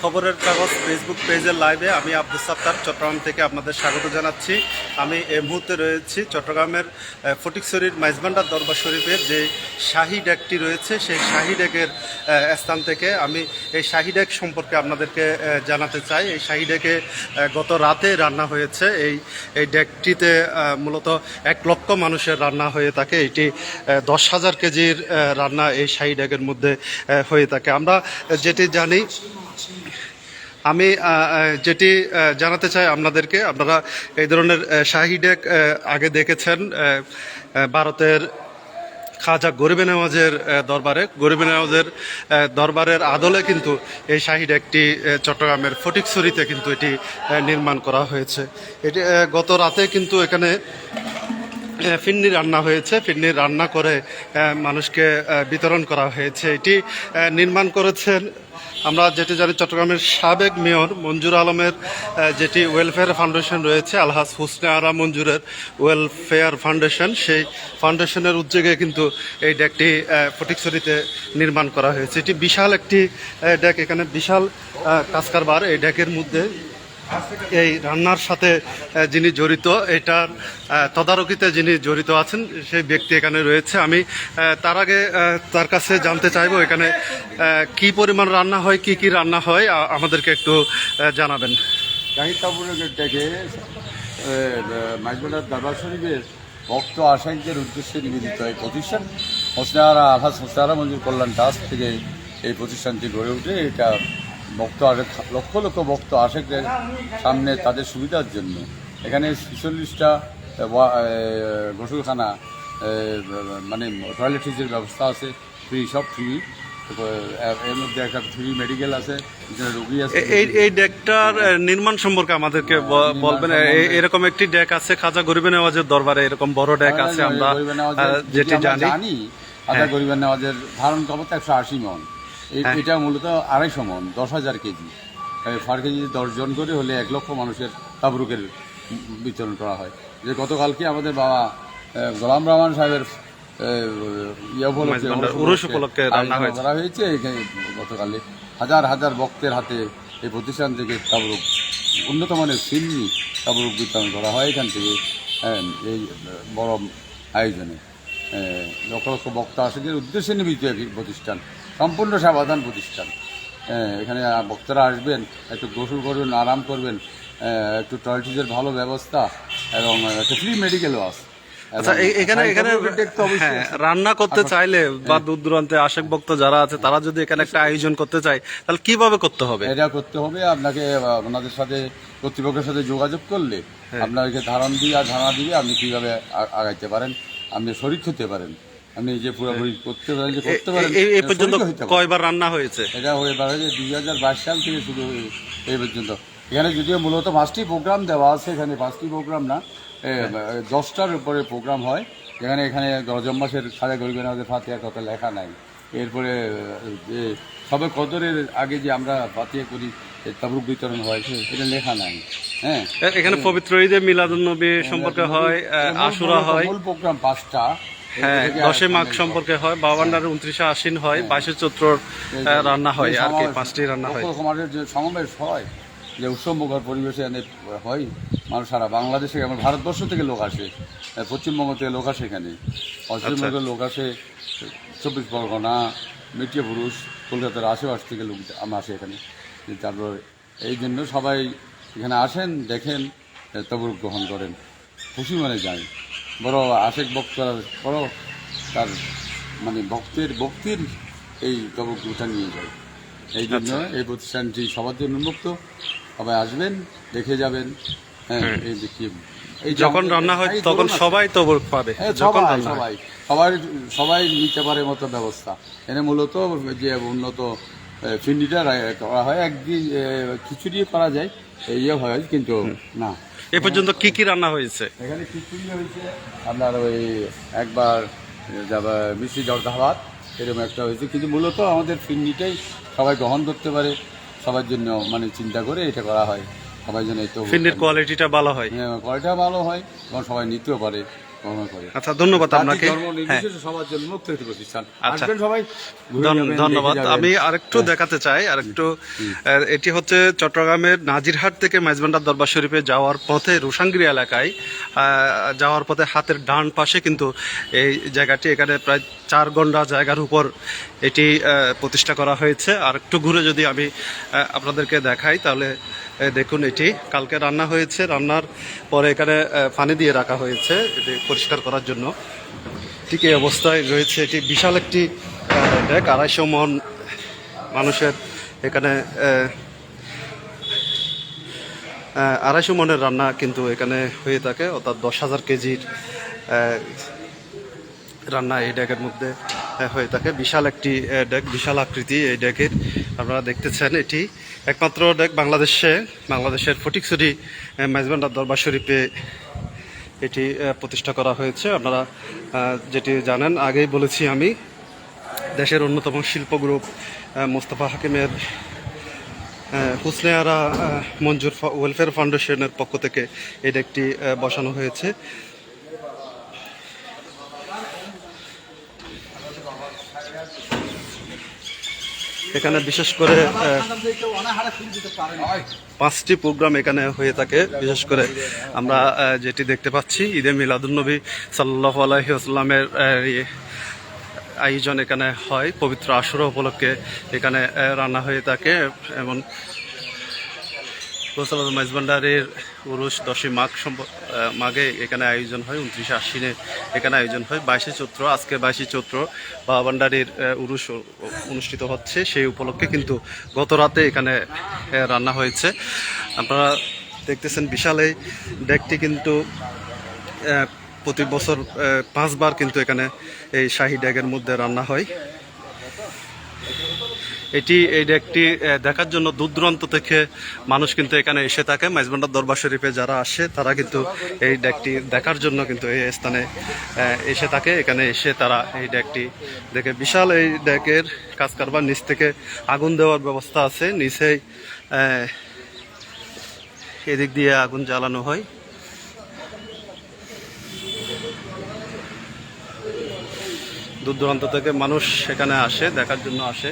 খবরের কাগজ ফেসবুক পেজের লাইভে আমি আব্দুল সাত্তার চট্টগ্রাম থেকে আপনাদের স্বাগত জানাচ্ছি। আমি এই মুহূর্তে রয়েছি চট্টগ্রামের আহ, ফটিকছড়ির মাইজবান্ডার দরবার শরীফের যে শাহী ডেকটি রয়েছে সেই শাহী ডেকের স্থান থেকে আমি এই শাহী ডেক সম্পর্কে আপনাদেরকে জানাতে চাই। এই শাহী ডেকে গত রাতে রান্না হয়েছে। এই এই ডেকটিতে মূলত এক লক্ষ মানুষের রান্না হয়ে থাকে। এটি দশ হাজার কেজির রান্না এই শাহী ডেকের মধ্যে হয়ে থাকে। আমরা যেটি জানি আমি যেটি জানাতে চাই আপনাদেরকে আপনারা এই ধরনের শাহী ডেক আগে দেখেছেন ভারতের খাজা গরিবে নেওয়াজের দরবারে। গরিবে নেওয়াজের দরবারের আদলে কিন্তু এই শাহী ডেকটি আহ, চট্টগ্রামের ফটিকছড়িতে কিন্তু এটি নির্মাণ করা হয়েছে। এটি গত রাতে কিন্তু এখানে ফিন্নি রান্না হয়েছে। ফিন্নি রান্না করে মানুষকে বিতরণ করা হয়েছে। এটি নির্মাণ করেছেন আমরা যেটি জানি চট্টগ্রামের সাবেক মেয়র মঞ্জুর আলমের যেটি ওয়েলফেয়ার ফাউন্ডেশন রয়েছে আলহাজ হুসনে আরা মঞ্জুরের ওয়েলফেয়ার ফাউন্ডেশন। সেই ফাউন্ডেশনের উদ্যোগে কিন্তু এই আহ, ফটিকছড়িতে নির্মাণ করা হয়েছে। এটি বিশাল একটি ডেক। এখানে বিশাল আহ, কাজ কারবার এই ডেকের মধ্যে এই রান্নার সাথে যিনি জড়িত, এটার তদারকিতে যিনি জড়িত আছেন, সেই ব্যক্তি এখানে রয়েছে। আমি তার আগে তার কাছে জানতে চাইব এখানে কি পরিমাণ রান্না হয়, কি কি রান্না হয় আমাদেরকে একটু জানাবেন। ডেকে ভক্ত আশাইকদের উদ্দেশ্যে নিবেদিত এই প্রতিষ্ঠান। হোসনারা আলহাজ হোসনারা মঞ্জুর কল্যাণ ট্রাস্ট থেকে এই প্রতিষ্ঠানটি গড়ে উঠে। এটা ভক্ত আশেক লক্ষ লক্ষ ভক্ত আশেকদের সামনে তাদের সুবিধার জন্য। এখানে ছেচল্লিশটা গোসলখানা মানে টয়লেটিসের ব্যবস্থা আছে ফ্রি সব ফ্রি এর মধ্যে একটা ফ্রি মেডিকেল আছে রোগী আছে। এই এই ডেকটার নির্মাণ সম্পর্কে আমাদেরকে বলবেন এরকম একটি ডেক আছে খাজা গরিবে নেওয়াজের দরবারে এরকম বড় ডেক আছে আমরা গরিবের নেওয়াজের আহ, যেটি জানি। জানি আধা গরিবের নেওয়াজের ধারণ ক্ষমতা একশো আশি মন। হ্যাঁ। এটা মূলত আড়াইশো মন দশ হাজার কেজি। ফার কেজি দশ জন করে হলে এক লক্ষ মানুষের তাবরুকের বিতরণ করা হয়। যে গতকালকে আমাদের বাবা গোলাম রহমান সাহেবের ইয়ে উপলক্ষে হয়েছে। করা হয়েছে। গতকালে হাজার হাজার ভক্তের হাতে এই প্রতিষ্ঠান থেকে তাবরুক উন্নত মানের সিন্নি তাবরুক বিতরণ করা হয় এখান থেকে হ্যাঁ, এই বড় আয়োজনে। হ্যাঁ, লক্ষ লক্ষ বক্তা আশেকের উদ্দেশ্যে নিমিত একটি প্রতিষ্ঠান। সম্পূর্ণ সেবাদান প্রতিষ্ঠান। হ্যাঁ, এখানে বক্তারা আসবেন একটু গোসল করবেন আরাম করবেন হ্যাঁ, একটু টয়লেটিসের ভালো ব্যবস্থা এবং একটা ফ্রি মেডিকেলও আছে আচ্ছা এখানে এখানে হ্যাঁ, রান্না করতে চাইলে বা দূর দূরান্তে আশেক ভক্ত যারা আছে তারা যদি এখানে একটা আয়োজন করতে চায় তাহলে কীভাবে করতে হবে? এটা করতে হবে আপনাকে আপনাদের সাথে কর্তৃপক্ষের সাথে যোগাযোগ করলে হ্যাঁ। আপনাকে ধারণ দিয়ে আর ধারণা দিবে আপনি কীভাবে আগাইতে পারেন আপনি শরীর হতে পারেন। আপনি যে পুরোপুরি করতে পারেন যে করতে পারেন এই- এই পর্যন্ত শরীরও হতে পারেন। কয়বার রান্না হয়েছে? এটা হয়ে পারে যে দুই হাজার বাইশ সাল থেকে শুরু হয়ে এই পর্যন্ত। এখানে যদিও মূলত পাঁচটি প্রোগ্রাম দেওয়া আছে এখানে পাঁচটি প্রোগ্রাম না দশটার উপরে প্রোগ্রাম হয়। যেখানে এখানে রজম মাসের সাড়ে গরিবের আমাদের ফাতিয়ার কথা লেখা নাই। এরপরে যে সবে কদরের আগে যে আমরা ফাতিয়া করি এ, তাবরুক বিতরণ হয় এটা লেখা নাই। হ্যাঁ। এখানে পবিত্র ঈদে মিলাদুন নবী সম্পর্কে হয় আশুরা হয়। মূল প্রোগ্রাম পাঁচটা। হ্যাঁ দশে মাঘ সম্পর্কে হয় বাবান্ডার উনত্রিশে আশ্বিন হয় বাইশে চৈত্রর আহ, রান্না হয় আর কি পাঁচটি রান্না হয়। সমাজের যে সমাবেশ হয় যে উৎসবমুখর পরিবেশে এনে হয় মানুষ সারা বাংলাদেশে আমার ভারতবর্ষ থেকে লোক আসে পশ্চিমবঙ্গ থেকে লোক আসে এখানে। পশ্চিমবঙ্গের লোক আসে চব্বিশ পরগনা মিটিয়া পুরুষ কলকাতার আশেপাশ থেকে লোক আমরা আসে এখানে। তারপর এই জন্য সবাই এখানে আসেন দেখেন তবুর গ্রহণ করেন খুশি মনে যায়। বড় আশেক বক্তার বড় তার মানে ভক্তের ভক্তির এই তবকটা নিয়ে যায়। এই জন্য এই প্রতিষ্ঠানটি সবার জন্য উন্মুক্ত। সবাই আসবেন দেখে যাবেন। হ্যাঁ এই দেখি এই যখন রান্না হয় তখন সবাই তো পাবে। হ্যাঁ, যখন সবাই সবাই। সবাই নিতে পারে মতো ব্যবস্থা। এখানে মূলত যে উন্নত ফিন্ডিটা করা হয়। একদিন খিচুড়ি করা যায় ইয়ে হয় কিন্তু না। এ পর্যন্ত কি কি রান্না হয়েছে? এখানে খিচুড়ি হয়েছে আপনার ওই একবার যাবা মিষ্টি জর্দা ভাত এরকম একটা হয়েছে। কিন্তু মূলত আমাদের ফিন্ডিটাই সবাই গ্রহণ করতে পারে সবার জন্য মানে চিন্তা করে এটা করা হয়। সবাই জন্য এই তো ফিন্ডির কোয়ালিটিটা ভালো হয়। হ্যাঁ কোয়ালিটিটা ভালো হয় এবং সবাই নিতেও পারে। আচ্ছা ধন্যবাদ আপনাকে। হ্যাঁ। নির্বিশেষে সবার জন্য মুক্ত প্রতিষ্ঠান। আচ্ছা। আসবেন সবাই ধন্যবাদ। আমি আরেকটু দেখাতে চাই আরেকটু এটি হচ্ছে চট্টগ্রামের নাজিরহাট থেকে মাইজবান্ডার দরবার শরীফে যাওয়ার পথে রোশাঙ্গিরি এলাকায় যাওয়ার পথে হাতের ডান পাশে কিন্তু এই জায়গাটি এখানে প্রায় চার ঘণ্টা জায়গার উপর এটি প্রতিষ্ঠা করা হয়েছে। আর একটু ঘুরে যদি আমি আপনাদেরকে দেখাই তাহলে দেখুন এটি। কালকে রান্না হয়েছে, রান্নার পরে এখানে পানি দিয়ে রাখা হয়েছে, এটি পরিষ্কার করার জন্য। ঠিক এই অবস্থায় রয়েছে এটি। বিশাল একটি ডেক আড়াইশো মন মানুষের এখানে আড়াইশো মনের রান্না কিন্তু এখানে হয়ে থাকে, অর্থাৎ দশ হাজার কেজির রান্না এই ডেকের মধ্যে হয়ে থাকে। বিশাল একটি ডেক, বিশাল আকৃতি এই ডেকের। আপনারা দেখতেছেন, এটি একমাত্র ডেক বাংলাদেশে, বাংলাদেশের ফটিকছড়ি মেজবান্ডার দরবার শরীফে এটি প্রতিষ্ঠা করা হয়েছে। আপনারা যেটি জানেন, আগেই বলেছি আমি, দেশের অন্যতম শিল্প গ্রুপ মোস্তফা হাকিমের হুসনেয়ারা মঞ্জুর ওয়েলফেয়ার ফাউন্ডেশনের পক্ষ থেকে এটা একটি বসানো হয়েছে। এখানে বিশেষ করে পাঁচটি প্রোগ্রাম এখানে হয়ে থাকে। বিশেষ করে আমরা যেটি দেখতে পাচ্ছি, ঈদে মিলাদুলনবী সাল্লাহ আলহিউসলামের আয়োজন এখানে হয়। পবিত্র আসর উপলক্ষে এখানে রান্না হয়ে থাকে। এমন গোসাল মাইজবান্ডারের উরুষ দশই মাঘ মাঘে এখানে আয়োজন হয়, উনত্রিশে আশ্বিনে এখানে আয়োজন হয়। বাইশে চৈত্র, আজকে বাইশে চৈত্র বাবা ভান্ডারির উরুষ অনুষ্ঠিত হচ্ছে। সেই উপলক্ষে কিন্তু গত রাতে এখানে রান্না হয়েছে। আপনারা দেখতেছেন বিশাল এই ডেকটি কিন্তু প্রতি বছর পাঁচবার কিন্তু এখানে এই শাহি ড্যাগের মধ্যে রান্না হয়। এটি এই ডেকটি দেখার জন্য দূর দূরান্ত থেকে মানুষ কিন্তু এখানে এসে থাকে। মাইজবান্ডার দরবার শরীফে যারা আসে, তারা কিন্তু এই ডেকটি দেখার জন্য কিন্তু এই স্থানে এসে থাকে। এখানে এসে তারা এই ডেকটি দেখে। বিশাল এই ডেকের কাজ কারবার নিচ থেকে আগুন দেওয়ার ব্যবস্থা আছে। নিচেই এদিক দিয়ে আগুন জ্বালানো হয়। দূর দূরান্ত থেকে মানুষ সেখানে আসে, দেখার জন্য আসে।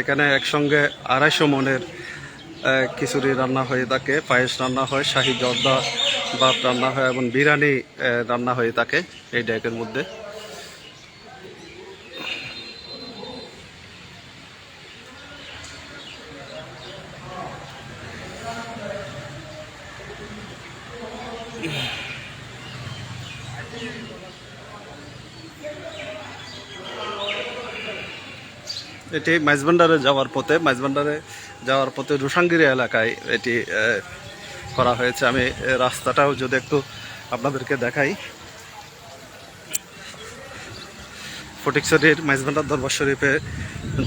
এখানে একসঙ্গে আড়াইশো মনের খিচুড়ি রান্না হয়ে থাকে, পায়েস রান্না হয়, শাহি জর্দা বাপ রান্না হয় এবং বিরিয়ানি রান্না হয়ে থাকে এই ডেকের মধ্যে। এটি মাইজবান্ডারে যাওয়ার পথে, মাইজবান্ডারে যাওয়ার পথে রুসাঙ্গিরি এলাকায় এটি করা হয়েছে। আমি রাস্তাটাও যদি একটু আপনাদেরকে দেখাই। ফটিকছড়ির মাইজবান্ডার দরবার শরীফে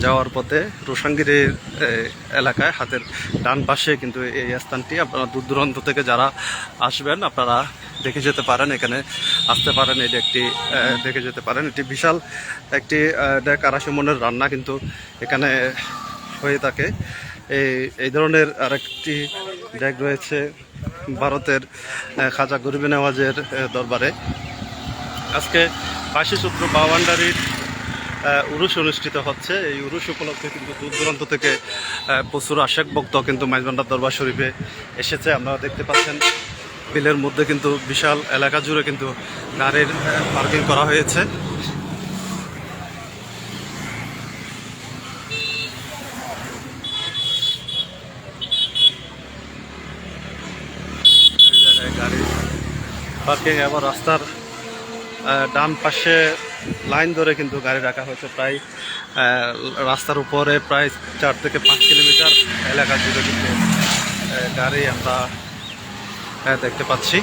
যাওয়ার পথে রোসাঙ্গিরির এলাকায় হাতের ডান পাশে কিন্তু এই স্থানটি, আপনারা দূর দূরান্ত থেকে যারা আসবেন, আপনারা দেখে যেতে পারেন, এখানে আসতে পারেন, এটি একটি দেখে যেতে পারেন। এটি বিশাল একটি আড়াইশো মনের রান্না কিন্তু এখানে হয়ে থাকে। এই এই ধরনের আরেকটি ডেক রয়েছে ভারতের খাজা গরিবে নেওয়াজের দরবারে। আজকে বাইশে চৈত্র বাওয়ান্ডারির উরুষ অনুষ্ঠিত হচ্ছে। এই উরুষ উপলক্ষে কিন্তু দূর দূরান্ত থেকে প্রচুর আশেক ভক্ত কিন্তু মাইজবান্ডার দরবার শরীফে এসেছে। আপনারা দেখতে পাচ্ছেন, বিলের মধ্যে কিন্তু বিশাল এলাকা জুড়ে কিন্তু গাড়ির পার্কিং করা হয়েছে। পার্কিং এবং রাস্তার ডান পাশে লাইন ধরে কিন্তু গাড়ি রাখা হয়েছে প্রায় রাস্তার উপরে প্রায় চার থেকে পাঁচ কিলোমিটার এলাকা জুড়ে কিন্তু গাড়ি আমরা দেখতে পাচ্ছি।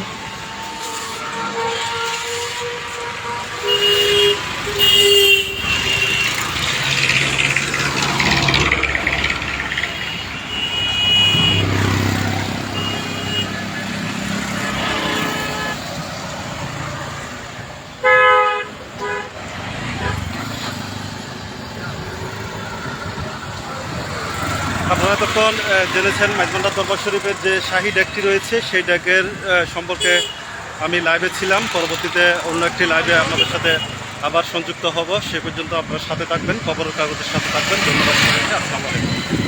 এতক্ষণ তখন জেনেছেন মাইজমান্ডা দরবার শরীফের যে শাহী ডেকটি রয়েছে, সেই ডেকের সম্পর্কে আমি লাইভে ছিলাম। পরবর্তীতে অন্য একটি লাইভে আপনাদের সাথে আবার সংযুক্ত হব। সে পর্যন্ত আপনার সাথে থাকবেন, খবরের কাগজের সাথে থাকবেন। ধন্যবাদ সবাইকে। আসসালামু আলাইকুম।